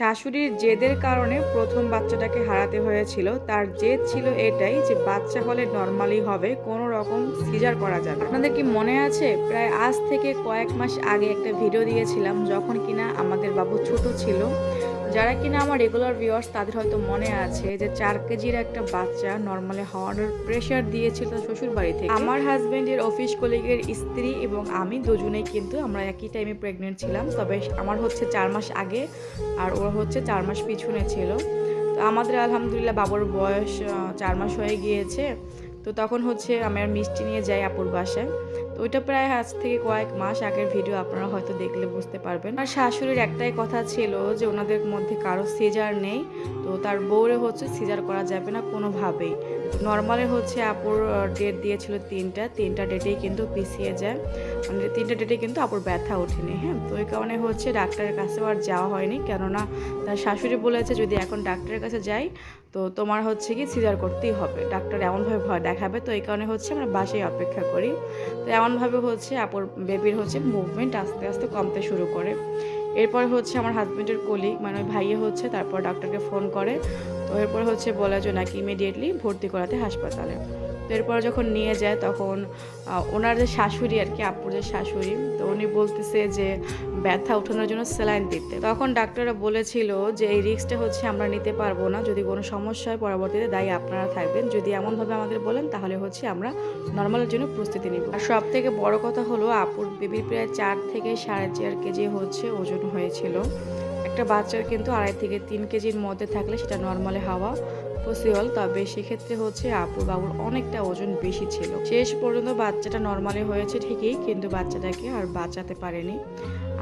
শাশুড়ির জেদের কারণে প্রথম বাচ্চাটাকে হারাতে হয়েছিল। তার জেদ ছিল এটাই যে বাচ্চা হলে নর্মালি হবে, কোনো রকম সিজার করা যাবে আপনাদের কি মনে আছে? প্রায় আজ থেকে কয়েক মাস আগে একটা ভিডিও দিয়েছিলাম, যখন কিনা আমাদের বাবু ছোট ছিল। যারা কিনা আমার রেগুলার ভিউয়ার্স তাদের হয়তো মনে আছে যে চার কেজির একটা বাচ্চা নর্মালি হওয়ানোর প্রেশার দিয়েছিল শ্বশুর বাড়ি থেকে। আমার হাজব্যান্ডের অফিস কলিগের স্ত্রী এবং আমি দুজনেই কিন্তু আমরা একই টাইমে প্রেগনেন্ট ছিলাম। তবে আমার হচ্ছে চার মাস আগে আর ওর হচ্ছে চার মাস পিছনে ছিল। তো আমাদের আলহামদুলিল্লাহ বাবুর বয়স চার মাস হয়ে গিয়েছে। তো তখন হচ্ছে আমি আর মিষ্টি নিয়ে যাই আপুর বাসায়। তো ওইটা প্রায় আজ থেকে কয়েক মাস আগের ভিডিও আপনারা হয়তো দেখলে বুঝতে পারবেন। আর শাশুড়ির একটাই কথা ছিল যে ওনাদের মধ্যে কারও সিজার নেই, তো তার বউরে হচ্ছে সিজার করা যাবে না কোনোভাবেই। নর্মালে হচ্ছে আপুর ডেট দিয়েছিল তিনটা তিনটা ডেটেই কিন্তু পিছিয়ে যায়। মানে তিনটা ডেটে কিন্তু আপুর ব্যথা ওঠেনি হ্যাঁ? তো ওই কারণে হচ্ছে ডাক্তারের কাছেও আর যাওয়া হয়নি, কেননা তার শাশুড়ি বলেছে, যদি এখন ডাক্তারের কাছে যাই, তো তোমার হচ্ছে কি সিজার করতেই হবে। ডাক্তার এমনভাবে ভয় দেখাবে, তো এই কারণে হচ্ছে আমরা বাসায় অপেক্ষা করি। তো এমনভাবে হচ্ছে আপর বেবির হচ্ছে মুভমেন্ট আস্তে আস্তে কমতে শুরু করে। এরপর হচ্ছে আমার হাজব্যান্ডের কলি মানে ওই ভাইয়ে হচ্ছে তারপর ডাক্তারকে ফোন করে। তো এরপর হচ্ছে বলা যে নাকি ইমিডিয়েটলি ভর্তি করাতে হাসপাতালে। তো এরপর যখন নিয়ে যায় তখন ওনার যে শাশুড়ি আর কি, আপুর যে শাশুড়ি, তো উনি বলতেছে যে ব্যথা ওঠানোর জন্য স্যালাইন দিতে। তখন ডাক্তাররা বলেছিল যে এই রিস্কটা হচ্ছে আমরা নিতে পারব না, যদি কোনো সমস্যা হয় পরবর্তীতে দায়ী আপনারা থাকবেন। যদি এমনভাবে আমাদের বলেন তাহলে হচ্ছে আমরা নর্মালের জন্য প্রস্তুতি নিব। আর সব থেকে বড় কথা হলো, আপুর বেবির প্রায় চার থেকে সাড়ে চার কেজি হচ্ছে ওজন হয়েছিল। একটা বাচ্চার কিন্তু আড়াই থেকে তিন কেজির মধ্যে থাকলে সেটা নর্মালে হাওয়া পসিবল তবে সেক্ষেত্রে হচ্ছে আপুর বাবুর অনেকটা ওজন বেশি ছিল। শেষ পর্যন্ত বাচ্চাটা নর্মালি হয়েছে ঠিকই, কিন্তু বাচ্চাটাকে আর বাঁচাতে পারেনি।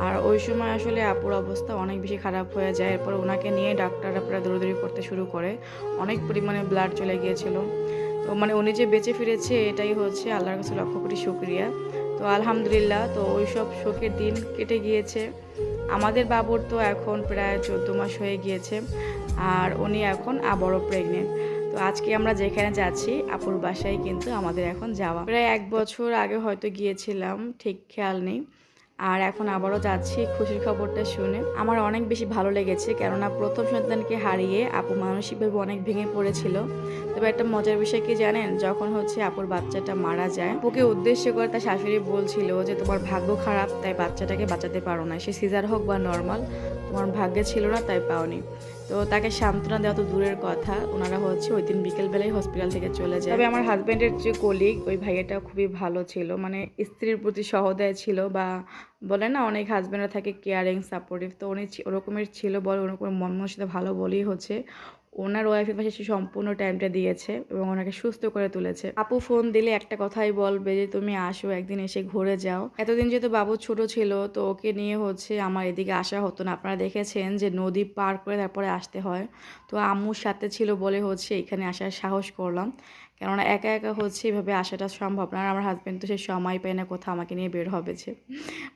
আর ওই সময় আসলে আপুর অবস্থা অনেক বেশি খারাপ হয়ে যায়। এরপর ওনাকে নিয়ে ডাক্তাররা প্রায় দৌড়দৌড়ি করতে শুরু করে, অনেক পরিমাণে ব্লাড চলে গিয়েছিল। তো মানে উনি যে বেঁচে ফিরেছে, এটাই হচ্ছে আল্লাহর কাছে লক্ষ কোটি শুক্রিয়া। তো আলহামদুলিল্লাহ, তো ওই সব শোকের দিন কেটে গিয়েছে। আমাদের বাবুর তো এখন প্রায় চোদ্দ মাস হয়ে গিয়েছে, আর উনি এখন আবারও প্রেগনেন্ট তো আজকে আমরা যেখানে যাচ্ছি, আপুর বাসায় কিন্তু আমাদের এখন যাওয়া। প্রায় এক বছর আগে হয়তো গিয়েছিলাম, ঠিক খেয়াল নেই। আর এখন আবারও যাচ্ছি খুশির খবরটা শুনে। আমার অনেক বেশি ভালো লেগেছে, কেননা প্রথম সন্তানকে হারিয়ে আপু মানসিকভাবে অনেক ভেঙে পড়েছিল। তবে একটা মজার বিষয় কি জানেন? যখন হচ্ছে আপুর বাচ্চাটা মারা যায়, আপুকে উদ্দেশ্য করে তার শাশুড়ি বলছিল যে, তোমার ভাগ্য খারাপ, তাই বাচ্চাটাকে বাঁচাতে পারো না। সে সিজার হোক বা নর্মাল, তোমার ভাগ্যে ছিল না, তাই পাওনি। তো তাকে সান্ত্বনা দেওয়া তো দূরের কথা। ওনারা হচ্ছে ওই দিন বিকেলবেলায় হসপিটাল থেকে চলে যায়। তবে আমার হাজব্যান্ডের যে কলিগ ওই ভাইয়াটা খুবই ভালো ছিল। মানে স্ত্রীর প্রতি সহদয় ছিল বা বলে না, অনেক হাজব্যান্ডরা থাকে কেয়ারিং সাপোর্টিভ তো উনি ওরকমের ছিল বলে, ওরকম মন সাথে ভালো বলেই হচ্ছে। ওনার ওয়াইফের পাশে সে সম্পূর্ণ টাইমটা দিয়েছে এবং ওনাকে সুস্থ করে তুলেছে। আপু ফোন দিলে একটা কথাই বলবে যে, তুমি আসো, একদিন এসে ঘুরে যাও। এতদিন যেহেতু বাবু ছোট ছিল, তো ওকে নিয়ে হচ্ছে আমার এদিকে আসা হতো না। আপনারা দেখেছেন যে নদী পার করে তারপরে আসতে হয়। তো আম্মুর সাথে ছিল বলে হচ্ছে এখানে আসার সাহস করলাম। কেননা একা একা হচ্ছে এভাবে আসাটা সম্ভব না। আর আমার হাজব্যান্ড তো সে সময় পায় না, কোথাও আমাকে নিয়ে বের হবে যে।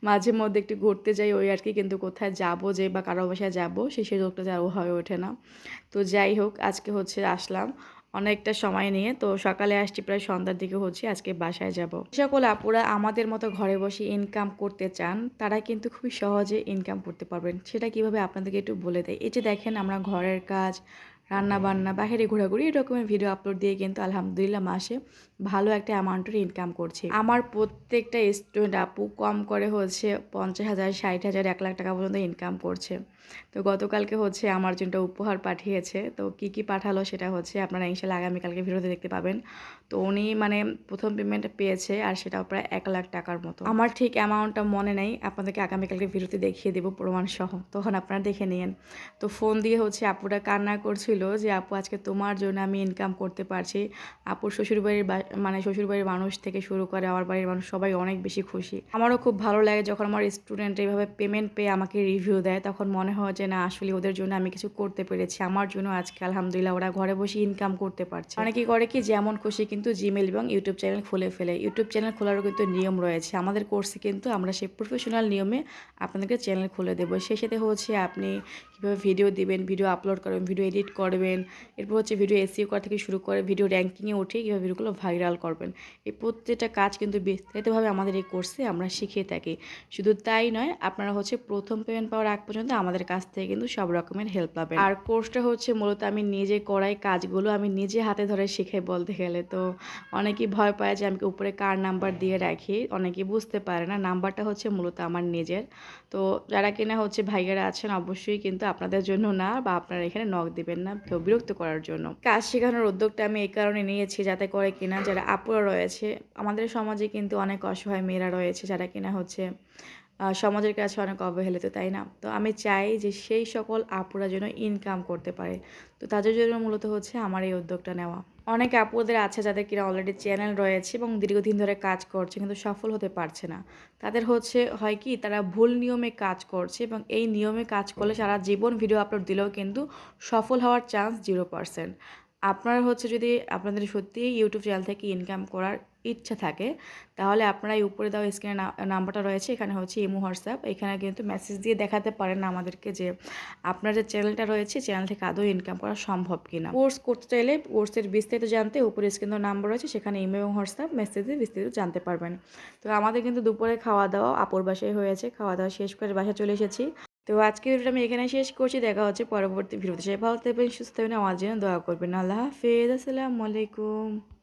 মাঝে মধ্যে একটু ঘুরতে যাই ওই আর কি, কিন্তু কোথায় যাব যে বা কারও বাসায় যাব সেই সুযোগটা যাও হয়ে ওঠে না। তো যাই হোক, আজকে হচ্ছে আসলাম অনেকটা সময় নিয়ে। তো সকালে আসছি প্রায় সন্ধ্যার দিকে হচ্ছে, আজকে বাসায় যাব। সকল আপুরা আমাদের মতো ঘরে বসে ইনকাম করতে চান, তারা কিন্তু খুবই সহজে ইনকাম করতে পারবেন। সেটা কীভাবে আপনাদেরকে একটু বলে দেয়? এই যে দেখেন আমরা ঘরের কাজ রান্না বান্না বাইরে ঘোরাঘুরি এরকমের ভিডিও আপলোড দিয়ে কিন্তু আলহামদুলিল্লাহ মাসে ভালো একটা অ্যামাউন্টের ইনকাম করছে। আমার প্রত্যেকটা স্টুডেন্ট আপু কম করে হচ্ছে পঞ্চাশ হাজার, ষাট হাজার, এক লাখ টাকা পর্যন্ত ইনকাম করছে। তো গতকালকে হচ্ছে আমার জন্য উপহার পাঠিয়েছে। তো কি কি পাঠালো সেটা হচ্ছে আপনারা ইনশাল্লাহ আগামীকালকে ভিডিওতে দেখতে পাবেন। তো উনি মানে প্রথম পেমেন্ট পেয়েছে আর সেটাও প্রায় এক লাখ টাকার মতো। আমার ঠিক অ্যামাউন্টটা মনে নেই, আপনাদেরকে আগামীকালকে ভিডিওতে দেখিয়ে দেবো প্রমাণসহ। তখন আপনারা দেখে নিন তো ফোন দিয়ে হচ্ছে আপুরা কান্না করছিল যে, আপু, আজকে তোমার জন্য আমি ইনকাম করতে পারছি। আপুর শ্বশুরবাড়ির মানে শ্বশুরবাড়ির মানুষ থেকে শুরু করে আমার বাড়ির মানুষ সবাই অনেক বেশি খুশি। আমারও খুব ভালো লাগে যখন আমার স্টুডেন্ট এইভাবে পেমেন্ট পেয়ে আমাকে রিভিউ দেয়। তখন মনে হয় যে, না, আসলে ওদের জন্য আমি কিছু করতে পেরেছি। আমার জন্য আজকে আলহামদুলিল্লাহ ওরা ঘরে বসে ইনকাম করতে পারছে। অনেকে করে কি যেমন খুশি কিন্তু জিমেল এবং ইউটিউব চ্যানেল খুলে ফেলে। ইউটিউব চ্যানেল খোলারও কিন্তু নিয়ম রয়েছে। আমাদের কোর্সে কিন্তু আমরা সেই প্রফেশনাল নিয়মে আপনাদেরকে চ্যানেল খুলে দেবো। সেই সাথে হচ্ছে আপনি কীভাবে ভিডিও দিবেন ভিডিও আপলোড করবেন ভিডিও এডিট করবেন, এরপর হচ্ছে ভিডিও এসিও করা থেকে শুরু করে ভিডিও র্যাঙ্কিংয়ে উঠে কীভাবে ভিডিওগুলো ভাইরাল করবেন। এই প্রত্যেকটা কাজ কিন্তু বিস্তারিতভাবে আমাদের এই কোর্সে আমরা শিখিয়ে থাকি। শুধু তাই নয়, আপনারা হচ্ছে প্রথম পেমেন্ট পাওয়ার আগ পর্যন্ত আমাদের কাছ থেকে কিন্তু সব রকমের হেল্প পাবেন। আর কোর্সটা হচ্ছে মূলত আমি নিজে করাই কাজগুলো আমি নিজে হাতে ধরে শিখাই বলতে গেলে। তো অনেকেই ভয় পায় যে আমি উপরে কার নাম্বার দিয়ে রাখি অনেকেই বুঝতে পারে না নাম্বারটা হচ্ছে মূলত আমার নিজের। তো যারা কিনা হচ্ছে ভাইয়েরা আছেন, অবশ্যই কিন্তু আপনাদের জন্য না বা আপনারা এখানে নখ দেবেন না কেউ বিরক্ত করার জন্য। কাজ শেখানোর উদ্যোগটা আমি এই কারণে নিয়েছি যাতে করে কিনা যারা আপুরা রয়েছে, আমাদের সমাজে কিন্তু অনেক অসহায় মেয়েরা রয়েছে যারা কিনা হচ্ছে সমাজের কাছে অনেক অবহেলিত, তাই না? তো আমি চাই যে সেই সকল আপুরা যেন ইনকাম করতে পারে। তো তাদের জন্য মূলত হচ্ছে আমার এই উদ্যোগটা নেওয়া। অনেক আপুদের আছে যাদের কিনা অলরেডি চ্যানেল রয়েছে এবং দীর্ঘদিন ধরে কাজ করছে কিন্তু সফল হতে পারছে না। তাদের হচ্ছে হয় কি, তারা ভুল নিয়মে কাজ করছে এবং এই নিয়মে কাজ করলে সারা জীবন ভিডিও আপলোড দিলেও কিন্তু সফল হওয়ার চান্স জিরো পার্সেন্ট আপনার হচ্ছে যদি আপনাদের সত্যিই ইউটিউব চ্যানেল থেকে ইনকাম করার ইচ্ছা থাকে। তাহলে আপনারা এই উপরে দেওয়া স্ক্রিনে নাম্বারটা রয়েছে, এখানে হচ্ছে ইমো, হোয়াটসঅ্যাপ। এখানে কিন্তু মেসেজ দিয়ে দেখাতে পারেন আমাদেরকে যে আপনার যে চ্যানেলটা রয়েছে চ্যানেল থেকে আদৌ ইনকাম করা সম্ভব কিনা। কোর্স করতে চাইলে কোর্সের বিস্তারিত জানতে উপরে স্ক্রিনে নাম্বার রয়েছে, সেখানে ইমো এবং হোয়াটসঅ্যাপ মেসেজ দিয়ে বিস্তারিত জানতে পারবেন। তো আমাদের কিন্তু দুপুরে খাওয়া দাওয়া আপুর বাসায় হয়েছে খাওয়া দাওয়া শেষ করে বাসা চলে এসেছি। তো আজকে ভিডিওটা আমি এখানে শেষ করছি, দেখা হচ্ছে পরবর্তী ভিডিওতে। সে ভালো থাকবেন, সুস্থ থাকবেন, আমার জন্য দোয়া করবেন। আল্লাহ হাফেজ, আসসালামু আলাইকুম।